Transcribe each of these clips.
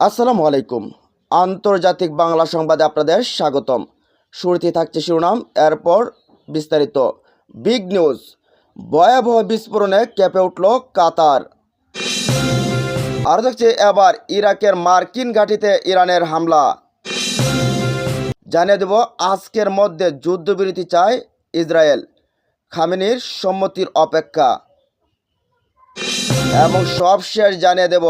আসসালামু আলাইকুম। আন্তর্জাতিক বাংলা সংবাদে আপনাদের স্বাগতম। শুরুতে থাকছে শিরোনাম, এরপর বিস্তারিত। বিগ নিউজ, ভয়াবহ বিস্ফোরণে কেঁপে উঠল কাতার। আর থাকছে এবার ইরাকের মার্কিন ঘাঁটিতে ইরানের হামলা। জানিয়ে দেব, আজকের মধ্যে যুদ্ধবিরতি চায় ইসরায়েল। খামেনির সম্মতির অপেক্ষা। এবং সব শেষ জানিয়ে দেব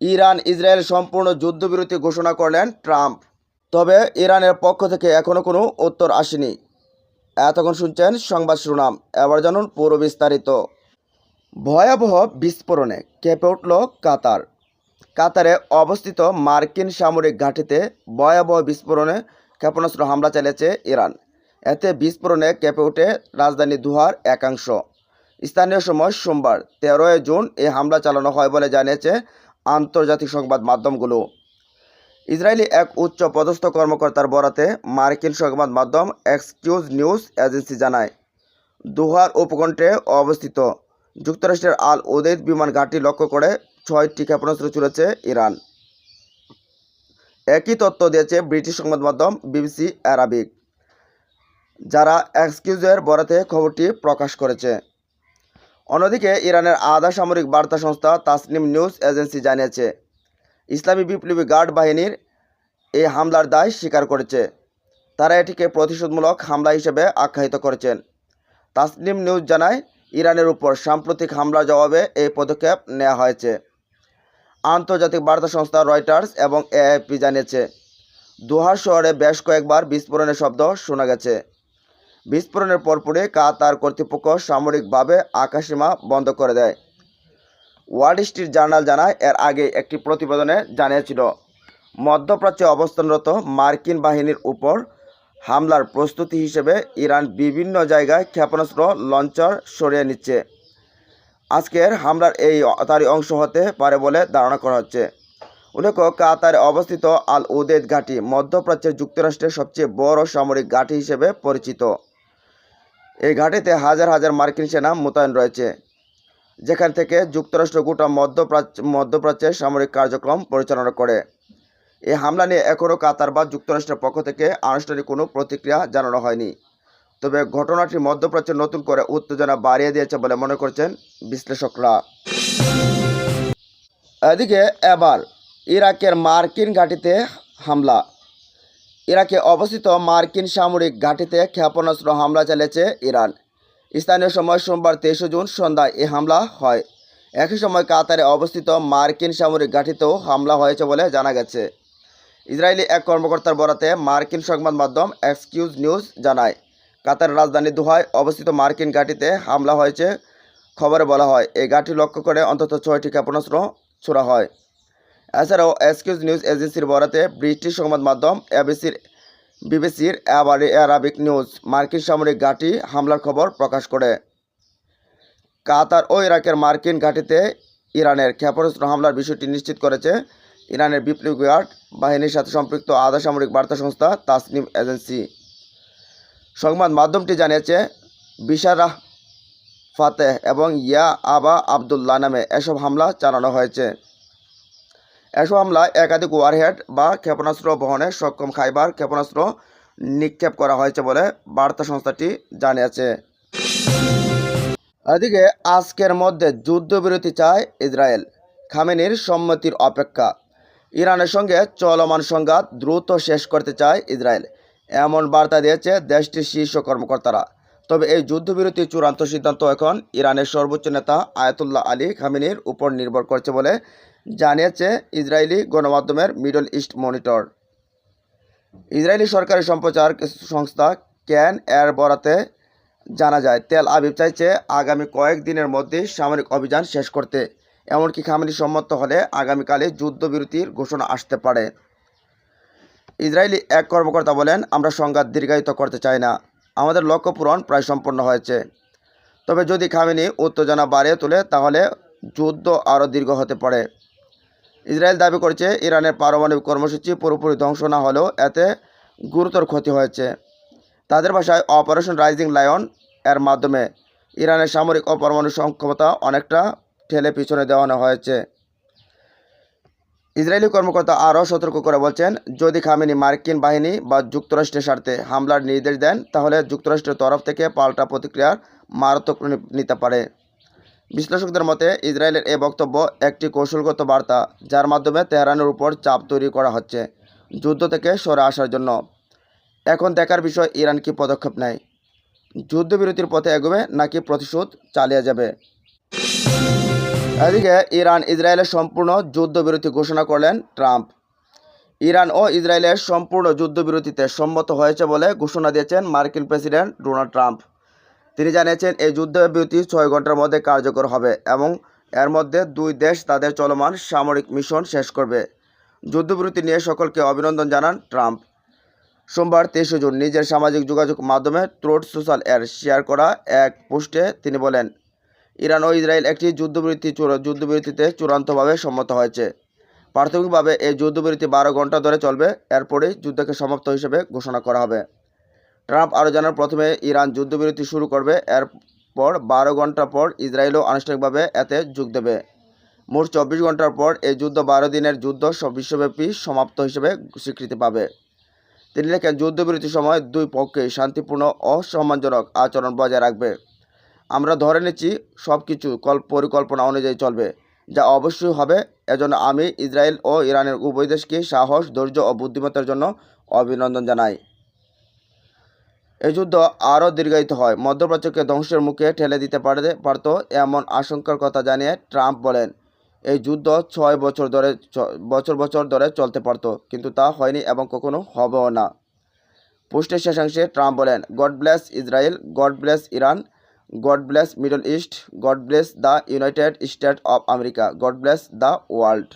ইরান, ইসরায়েল সম্পূর্ণ যুদ্ধবিরতি ঘোষণা করলেন ট্রাম্প। তবে ইরানের পক্ষ থেকে এখনও কোনো উত্তর আসেনি। এতক্ষণ শুনছেন সংবাদ শিরোনাম। এবার জানুন পুরো বিস্তারিত। ভয়াবহ বিস্ফোরণে কেঁপে উঠল কাতার। কাতারে অবস্থিত মার্কিন সামরিক ঘাঁটিতে ভয়াবহ বিস্ফোরণে ক্ষেপণাস্ত্র হামলা চালিয়েছে ইরান। এতে বিস্ফোরণে কেঁপে ওঠে রাজধানী দুহার একাংশ। স্থানীয় সময় সোমবার তেরোই জুন এই হামলা চালানো হয় বলে জানিয়েছে আন্তর্জাতিক সংবাদ মাধ্যমগুলো। ইসরায়েলি এক উচ্চ পদস্থ কর্মকর্তার বরাতে মার্কিন সংবাদ মাধ্যম এক্সকিউজ নিউজ এজেন্সি জানায়, দুহার উপকণ্ঠে অবস্থিত। যুক্তরাষ্ট্রের আল উদেদ বিমান ঘাঁটি লক্ষ্য করে ছয়টি ক্ষেপণাস্ত্র চলেছে ইরান। একই তথ্য দিয়েছে ব্রিটিশ সংবাদ মাধ্যম বিবিসি অ্যারাবিক, যারা এক্সকিউজের বরাতে খবরটি প্রকাশ করেছে। অন্যদিকে ইরানের আধা সামরিক বার্তা সংস্থা তাসনিম নিউজ এজেন্সি জানিয়েছে, ইসলামী বিপ্লবী গার্ড বাহিনীর এই হামলার দায় স্বীকার করেছে। তারা এটিকে প্রতিশোধমূলক হামলা হিসেবে আখ্যায়িত করেছেন। তাসনিম নিউজ জানায়, ইরানের উপর সাম্প্রতিক হামলার জবাবে এই পদক্ষেপ নেওয়া হয়েছে। আন্তর্জাতিক বার্তা সংস্থা রয়টার্স এবং এএফপি জানিয়েছে, দোহার শহরে বেশ কয়েকবার বিস্ফোরণের শব্দ শোনা গেছে। বিস্ফোরণের পরপরই কাতার কর্তৃপক্ষ সামরিকভাবে আকাশসীমা বন্ধ করে দেয়। ওয়ার্ল্ড স্ট্রিট জার্নাল জানায়, এর আগে একটি প্রতিবেদনে জানিয়েছিল, মধ্যপ্রাচ্যে অবস্থানরত মার্কিন বাহিনীর উপর হামলার প্রস্তুতি হিসেবে ইরান বিভিন্ন জায়গায় ক্ষেপণাস্ত্র লঞ্চার সরিয়ে নিচ্ছে। আজকের হামলার এই তারই অংশ হতে পারে বলে ধারণা করা হচ্ছে। উল্লেখ্য, কাতারে অবস্থিত আল উদেদ ঘাঁটি মধ্যপ্রাচ্যের যুক্তরাষ্ট্রের সবচেয়ে বড় সামরিক ঘাঁটি হিসেবে পরিচিত। এই ঘাঁটিতে হাজার হাজার মার্কিন সেনা মোতায়েন রয়েছে, যেখান থেকে যুক্তরাষ্ট্র গোটা মধ্যপ্রাচ্য, মধ্যপ্রাচ্যের সামরিক কার্যক্রম পরিচালনা করে। এই হামলা নিয়ে এখনও কাতার বা যুক্তরাষ্ট্রের পক্ষ থেকে আনুষ্ঠানিক কোনো প্রতিক্রিয়া জানানো হয়নি। তবে ঘটনাটি মধ্যপ্রাচ্যে নতুন করে উত্তেজনা বাড়িয়ে দিয়েছে বলে মনে করছেন বিশ্লেষকরা। এদিকে এবার ইরাকের মার্কিন ঘাঁটিতে হামলা। ইরাকে অবস্থিত মার্কিন সামরিক ঘাঁটিতে ক্ষেপণাস্ত্র হামলা চালিয়েছে ইরান। স্থানীয় সময় সোমবার তেইশে জুন সন্ধ্যায় এ হামলা হয়। একই সময় কাতারে অবস্থিত মার্কিন সামরিক ঘাঁটিতেও হামলা হয়েছে বলে জানা গেছে। ইসরায়েলি এক কর্মকর্তার বরাতে মার্কিন সংবাদ মাধ্যম এক্সকিউজ নিউজ জানায়, কাতারের রাজধানী দোহায় অবস্থিত মার্কিন ঘাঁটিতে হামলা হয়েছে। খবরে বলা হয় এই ঘাঁটি লক্ষ্য করে অন্তত ছয়টি ক্ষেপণাস্ত্র ছোড়া হয়। এছাড়াও এক্সকিউজ নিউজ এজেন্সির বরাতে ব্রিটিশ সংবাদ মাধ্যম এবিসির, বিবিসির আরাবিক নিউজ, মার্কিন সামরিক ঘাঁটি হামলার খবর প্রকাশ করে। কাতার ও ইরাকের মার্কিন ঘাঁটিতে ইরানের ক্ষেপণাস্ত্র হামলার বিষয়টি নিশ্চিত করেছে ইরানের বিপ্লবী গার্ড বাহিনীর সাথে সম্পৃক্ত আধা সামরিক বার্তা সংস্থা তাসনিম এজেন্সি। সংবাদ মাধ্যমটি জানিয়েছে বিশারাহ ফাতেহ এবং ইয়া আবা আবদুল্লাহ নামে এসব হামলা চালানো হয়েছে। এসব হামলায় একাধিক ওয়ারহেড বা ক্ষেপণাস্ত্র বহনে সক্ষম খাইবার ক্ষেপণাস্ত্র নিক্ষেপ করা হয়েছে বলে বার্তা সংস্থাটি জানিয়েছে। এদিকে, আজকের মধ্যে যুদ্ধবিরতি চায় ইসরায়েল। খামেনির সম্মতির অপেক্ষা। ইরানের সঙ্গে চলমান সংঘাত দ্রুত শেষ করতে চায় ইসরায়েল। এমন বার্তা দিয়েছে দেশটির শীর্ষ কর্মকর্তারা। তবে এই যুদ্ধবিরতি চূড়ান্ত সিদ্ধান্ত এখন ইরানের সর্বোচ্চ নেতা আয়াতুল্লাহ আলী খামেনির উপর নির্ভর করছে বলে জানিয়েছে ইসরায়েলি গণমাধ্যমের মিডল ইস্ট মনিটর। ইসরায়েলি সরকারি সম্প্রচার সংস্থা ক্যান এর বরাতে জানা যায়, তেল আবিব চাইছে আগামী কয়েক দিনের মধ্যে সামরিক অভিযান শেষ করতে। এমনকি খামেনি সম্মত হলে আগামীকালে যুদ্ধবিরতির ঘোষণা আসতে পারে। ইসরায়েলি এক কর্মকর্তা বলেন, আমরা সংঘাত দীর্ঘায়িত করতে চাই না। আমাদের লক্ষ্য পূরণ প্রায় সম্পন্ন হয়েছে। তবে যদি খামেনি উত্তেজনা বাড়িয়ে তোলে, তাহলে যুদ্ধ আরও দীর্ঘ হতে পারে। ইসরায়েল দাবি করেছে ইরানের পারমাণবিক কর্মসূচি পুরোপুরি ধ্বংস না হলেও এতে গুরুতর ক্ষতি হয়েছে। তাদের ভাষায় অপারেশন রাইজিং লায়ন এর মাধ্যমে ইরানের সামরিক ও পরমাণু সক্ষমতা অনেকটা ঠেলে পিছনে দেওয়ানো হয়েছে। ইসরায়েলি কর্মকর্তা আরও সতর্ক করে বলছেন, যদি খামেনি মার্কিন বাহিনী বা যুক্তরাষ্ট্রের স্বার্থে হামলার নির্দেশ দেন, তাহলে যুক্তরাষ্ট্রের তরফ থেকে পাল্টা প্রতিক্রিয়ার মারাত্মক নিতে পারে। বিশ্লেষকদের মতে, ইসরায়েলের এ বক্তব্য একটি কৌশলগত বার্তা, যার মাধ্যমে তেহরানের উপর চাপ তৈরি করা হচ্ছে যুদ্ধ থেকে সরে আসার জন্য। এখন দেখার বিষয়, ইরান কি পদক্ষেপ নেয়? যুদ্ধবিরতির পথে এগোবে নাকি প্রতিশোধ চালিয়ে যাবে? এদিকে, ইরান ইসরায়েলের সম্পূর্ণ যুদ্ধবিরতি ঘোষণা করলেন ট্রাম্প। ইরান ও ইসরায়েলের সম্পূর্ণ যুদ্ধবিরতিতে সম্মত হয়েছে বলে ঘোষণা দিয়েছেন মার্কিন প্রেসিডেন্ট ডোনাল্ড ট্রাম্প। তিনি জানিয়েছেন, এই যুদ্ধবিরতি ছয় ঘণ্টার মধ্যে কার্যকর হবে এবং এর মধ্যে দুই দেশ তাদের চলমান সামরিক মিশন শেষ করবে। যুদ্ধবিরতি নিয়ে সকলকে অভিনন্দন জানান ট্রাম্প। সোমবার তেইশে জুন নিজের সামাজিক যোগাযোগ মাধ্যমে ট্রোড সোশ্যাল এর শেয়ার করা এক পোস্টে তিনি বলেন, ইরান ও ইসরায়েল একটি যুদ্ধবিরতি যুদ্ধবিরতিতে চূড়ান্তভাবে সম্মত হয়েছে। প্রাথমিকভাবে এই যুদ্ধবিরতি বারো ঘণ্টা ধরে চলবে, এরপরেই যুদ্ধকে সমাপ্ত হিসেবে ঘোষণা করা হবে। ট্রাম্প আরও জানান, প্রথমে ইরান যুদ্ধবিরতি শুরু করবে, এরপর বারো ঘণ্টা পর ইসরায়েলও আনুষ্ঠানিকভাবে এতে যোগ দেবে। মোট চব্বিশ ঘণ্টার পর এই যুদ্ধ বারো দিনের যুদ্ধ বিশ্বব্যাপী সমাপ্ত হিসেবে স্বীকৃতি পাবে। তিনি লেখেন, যুদ্ধবিরতির সময় দুই পক্ষেই শান্তিপূর্ণ ও সম্মানজনক আচরণ বজায় রাখবে। আমরা ধরে নিচ্ছি সব কিছু কল পরিকল্পনা অনুযায়ী চলবে, যা অবশ্যই হবে। এজন্য আমি ইসরায়েল ও ইরানের উভয় দেশকে সাহস, ধৈর্য ও বুদ্ধিমত্তার জন্য অভিনন্দন জানাই। এই যুদ্ধ আরও দীর্ঘায়িত হয়। মধ্যপ্রাচ্যকে ধ্বংসের মুখে ঠেলে দিতে পারে পারত এমন আশঙ্কার কথা জানিয়ে ট্রাম্প বলেন, এই যুদ্ধ ছয় বছর ধরে বছর বছর ধরে চলতে পারত, কিন্তু তা হয়নি এবং কখনো হবেও না। পোস্টের শেষাংশে ট্রাম্প বলেন, God bless Israel, God bless Iran, God bless Middle East, God bless the United State of America, God bless the world.